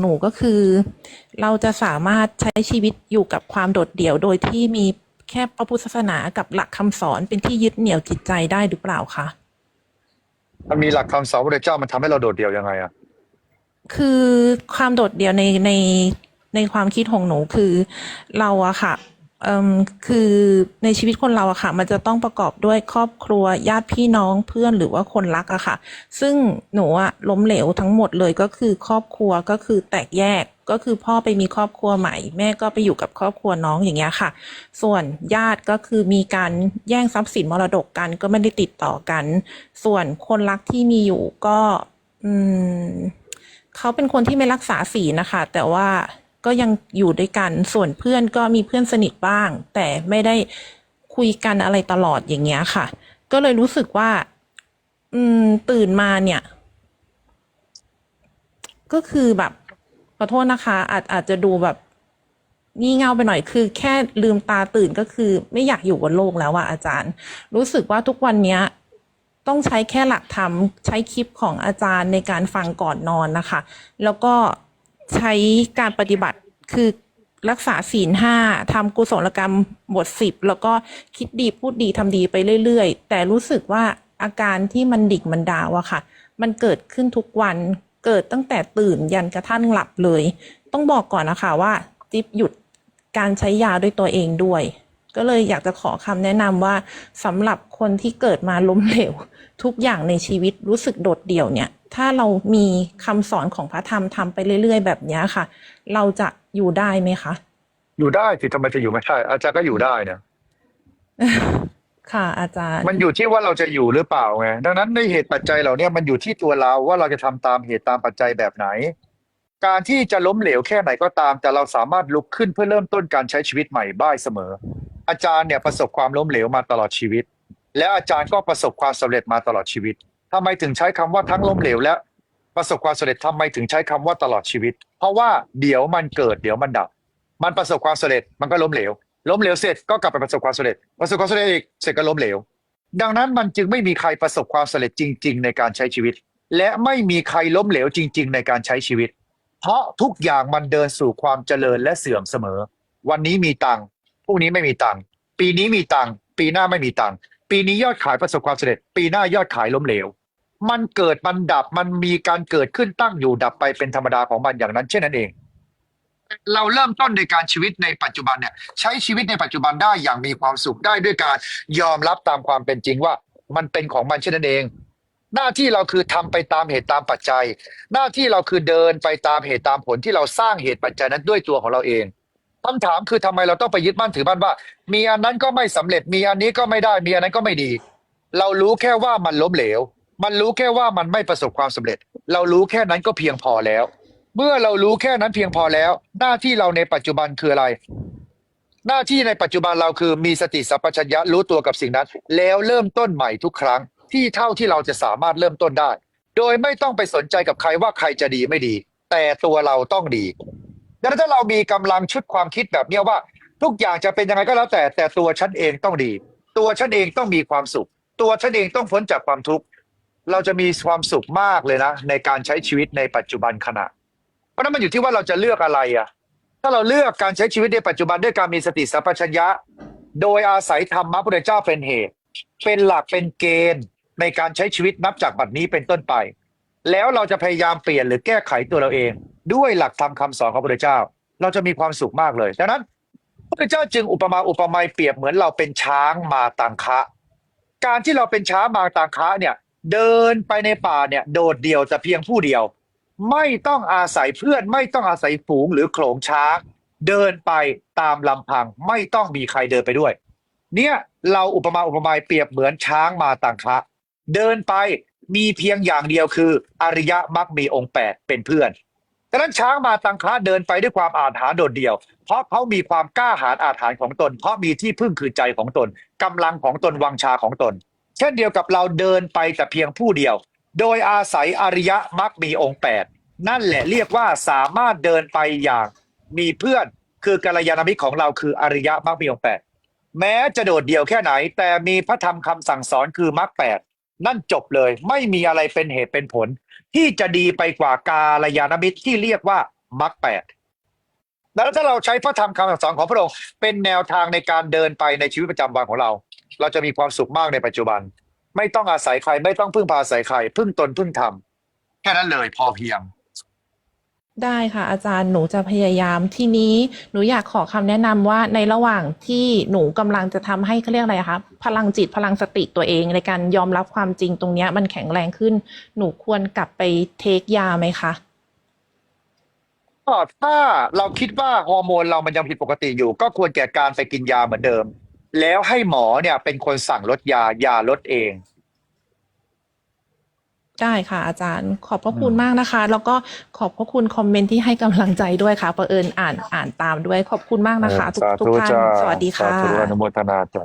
หนูก็คือ เราจะสามารถใช้ชีวิตอยู่กับความโดดเดี่ยวโดยที่มีแค่พระพุทธศาสนากับหลักคำสอนเป็นที่ยึดเหนี่ยวจิตใจได้หรือเปล่าคะมันมีหลักคำสอนพระเจ้ามันทำให้เราโดดเดี่ยวยังไงอะคือความโดดเดี่ยวในในในความคิดของหนูคือเราอะค่ะ คือในชีวิตคนเราอะค่ะ มันจะต้องประกอบด้วยครอบครัวญาติพี่น้องเพื่อนหรือว่าคนรักอะค่ะ ซึ่งหนูอะล้มเหลวทั้งหมดเลยก็คือครอบครัวก็คือแตกแยกก็คือพ่อไปมีครอบครัวใหม่ แม่ก็ไปอยู่กับครอบครัวน้องอย่างเงี้ยค่ะ ส่วนญาติก็คือมีการแย่งทรัพย์สินมรดกกัน ก็ไม่ได้ติดต่อกัน ส่วนคนรักที่มีอยู่ก็ อืมเขาเป็นคนที่ไม่รักษาศีลนะคะ แต่ว่า ก็ยังอยู่ด้วยกันส่วนเพื่อนก็มีเพื่อนสนิทบ้าง แต่ไม่ได้คุยกันอะไรตลอดอย่างเงี้ยค่ะ ก็เลยรู้สึกว่า อืม ตื่นมาเนี่ย ก็คือแบบขอโทษนะคะ อาจอาจจะดูแบบงี่เง่าไปหน่อยคือ แค่ลืมตาตื่นก็คือ ไม่อยากอยู่บนโลกแล้วอะอาจารย์ รู้สึกว่าทุกวันเนี้ย ต้องใช้แค่หลักธรรมใช้คลิปของอาจารย์ในการฟังก่อนนอนนะคะ แล้วก็ ใช้การปฏิบัติคือรักษาศีลห้าทำกุศลกรรมบทสิบแล้วก็คิดดีพูดดีทำดีไปเรื่อยๆ แต่รู้สึกว่าอาการที่มันดิ่งมันดาวอะค่ะ มันเกิดขึ้นทุกวันเกิดตั้งแต่ตื่นยันกระทั่งหลับเลย ต้องบอกก่อนนะคะว่าจิ๊บหยุดการใช้ยาด้วยตัวเองด้วย ก็เลยอยากจะขอคำแนะนำว่าสำหรับคนที่เกิดมาล้มเหลว ทุกอย่างในชีวิตรู้สึกโดดเดี่ยวเนี่ย ถ้าเรามีคำสอนของพระธรรมทำไปเรื่อย ๆ แบบเนี้ยค่ะ เราจะอยู่ได้ไหมคะ อยู่ได้สิทำไมจะอยู่ไม่ได้อาจารย์ก็อยู่ได้เนี่ยค่ะ อาจารย์ มันอยู่ที่ว่าเราจะอยู่หรือเปล่าไงดังนั้นในเหตุปัจจัยเหล่าเนี้ยมันอยู่ที่ตัวเราว่าเราจะทำตามเหตุตามปัจจัยแบบไหน การที่จะล้มเหลวแค่ไหนก็ตาม แต่เราสามารถลุกขึ้นเพื่อเริ่มต้นการใช้ชีวิตใหม่ได้เสมอ อาจารย์เนี่ยประสบความล้มเหลวมาตลอดชีวิต และอาจารย์ก็ประสบความสำเร็จมาตลอดชีวิต ทำไมถึงใช้คำว่าทั้งล้มเหลวและประสบความสำเร็จทำไมถึงใช้คำว่าตลอดชีวิต เพราะว่าเดี๋ยวมันเกิดเดี๋ยวมันดับ มันประสบความสำเร็จมันก็ล้มเหลว ล้มเหลวเสร็จก็กลับไปประสบความสำเร็จ ประสบความสำเร็จอีกเสร็จก็ล้มเหลว ดังนั้นมันจึงไม่มีใครประสบความสำเร็จจริง ๆ ในการใช้ชีวิต และไม่มีใครล้มเหลวจริง ๆ ในการใช้ชีวิต เพราะทุกอย่างมันเดินสู่ความเจริญและเสื่อมเสมอ วันนี้มีตังค์พรุ่งนี้ไม่มีตังค์ปีนี้มีตังค์ปีหน้าไม่มีตังค์ปีนี้ยอดขายประสบความสำเร็จ ปีหน้ายอดขายล้มเหลว มันเกิดมันดับมันมีการเกิดขึ้นตั้งอยู่ดับไปเป็นธรรมดาของมันอย่างนั้น เช่นนั้นเอง เราเริ่มต้นในการชีวิตในปัจจุบันเนี่ย ใช้ชีวิตในปัจจุบันได้อย่างมีความสุขได้ด้วยการยอมรับตามความเป็นจริงว่า มันเป็นของมันเช่นนั้นเอง หน้าที่เราคือทำไปตามเหตุตามปัจจัย หน้าที่เราคือเดินไปตามเหตุตามผลที่เราสร้างเหตุปัจจัยนั้นด้วยตัวของเราเองคำถามคือทำไมเราต้องไปยึดมั่นถือมั่นว่า มีอันนั้นก็ไม่สำเร็จมีอันนี้ก็ไม่ได้มีอันนั้นก็ไม่ดี เรารู้แค่ว่ามันล้มเหลว มันรู้แค่ว่ามันไม่ประสบความสำเร็จ เรารู้แค่นั้นก็เพียงพอแล้ว เมื่อเรารู้แค่นั้นเพียงพอแล้ว หน้าที่เราในปัจจุบันคืออะไร หน้าที่ในปัจจุบันเราคือมีสติสัพพัญญะรู้ตัวกับสิ่งนั้น แล้วเริ่มต้นใหม่ทุกครั้ง ที่เท่าที่เราจะสามารถเริ่มต้นได้ โดยไม่ต้องไปสนใจกับใครว่าใครจะดีไม่ดี แต่ตัวเราต้องดีดังนั้นถ้าเรามีกำลังชุดความคิดแบบนี้ว่า ทุกอย่างจะเป็นยังไงก็แล้วแต่แต่ตัวฉันเองต้องดี ตัวฉันเองต้องมีความสุข ตัวฉันเองต้องพ้นจากความทุกข์ เราจะมีความสุขมากเลยนะ ในการใช้ชีวิตในปัจจุบันขณะ เพราะนั้นมันอยู่ที่ว่าเราจะเลือกอะไรอะ ถ้าเราเลือกการใช้ชีวิตในปัจจุบันด้วยการมีสติสัพพัญญะ โดยอาศัยธรรมะพุทธเจ้าเป็นเหตุ เป็นหลักเป็นเกณฑ์ในการใช้ชีวิตนับจากบัดนี้เป็นต้นไป แล้วเราจะพยายามเปลี่ยนหรือแก้ไขตัวเราเอง ด้วยหลักธรรมคำสอนของพระพุทธเจ้า เราจะมีความสุขมากเลยดังนั้นพระพุทธเจ้าจึงอุปมาอุปไมยเปรียบเหมือนเราเป็นช้างมาตังคะ การที่เราเป็นช้างมาตังคะเนี่ย เดินไปในป่าเนี่ยโดดเดี่ยวแต่เพียงผู้เดียว ไม่ต้องอาศัยเพื่อน ไม่ต้องอาศัยฝูงหรือโขลงช้าง เดินไปตามลำพัง ไม่ต้องมีใครเดินไปด้วย เนี่ยเราอุปมาอุปไมยเปรียบเหมือนช้างมาตังคะเดินไปมีเพียงอย่างเดียวคือ อริยมรรคมีองค์แปดเป็นเพื่อนดังนั้นช้างมาตังคะเดินไปด้วยความอาถรรพ์โดดเดี่ยว เพราะเขามีความกล้าหาญอาถรรพ์ของตน เพราะมีที่พึ่งคือใจของตนกำลังของตนวังชาของตน เช่นเดียวกับเราเดินไปแต่เพียงผู้เดียว โดยอาศัยอริยมรรคมีองค์แปดนั่นแหละเรียกว่าสามารถเดินไปอย่างมีเพื่อนคือกัลยาณมิตรของเราคืออริยมรรคมีองค์แปดแม้จะโดดเดี่ยวแค่ไหน แต่มีพระธรรมคำสั่งสอนคือมรรคแปดนั่นจบเลยไม่มีอะไรเป็นเหตุเป็นผล ที่จะดีไปกว่ากาลยาณมิตรที่เรียกว่ามรรคแปด แล้วถ้าเราใช้พระธรรมคำสอนของพระองค์เป็นแนวทางในการเดินไปในชีวิตประจำวันของเรา เราจะมีความสุขมากในปัจจุบัน ไม่ต้องอาศัยใครไม่ต้องพึ่งพาอาศัยใครพึ่งตนพึ่งธรรมแค่นั้นเลยพอเพียง ได้ค่ะอาจารย์หนูจะพยายามทีนี้หนูอยากขอคำแนะนำว่าในระหว่างที่หนูกำลังจะทำให้เขาเรียกอะไรอะคะพลังจิตพลังสติตัวเองในการยอมรับความจริงตรงเนี้ยมันแข็งแรงขึ้น หนูควรกลับไปเทคยาไหมคะ ก็ถ้าเราคิดว่าฮอร์โมนเรามันยังผิดปกติอยู่ ก็ควรแก่การไปกินยาเหมือนเดิม แล้วให้หมอเนี่ยเป็นคนสั่งลดยายาลดเอง ได้ค่ะ อาจารย์ขอบพระคุณอืมมากนะคะ แล้วก็ขอบพระคุณคอมเมนต์ที่ให้กำลังใจด้วยค่ะประเอิญอ่านอ่านตามด้วย ขอบคุณมากนะคะ ทุกสาทุกธุท่านจ้าสวัสดีค่ะ สาธุอนุโมทนาจ้า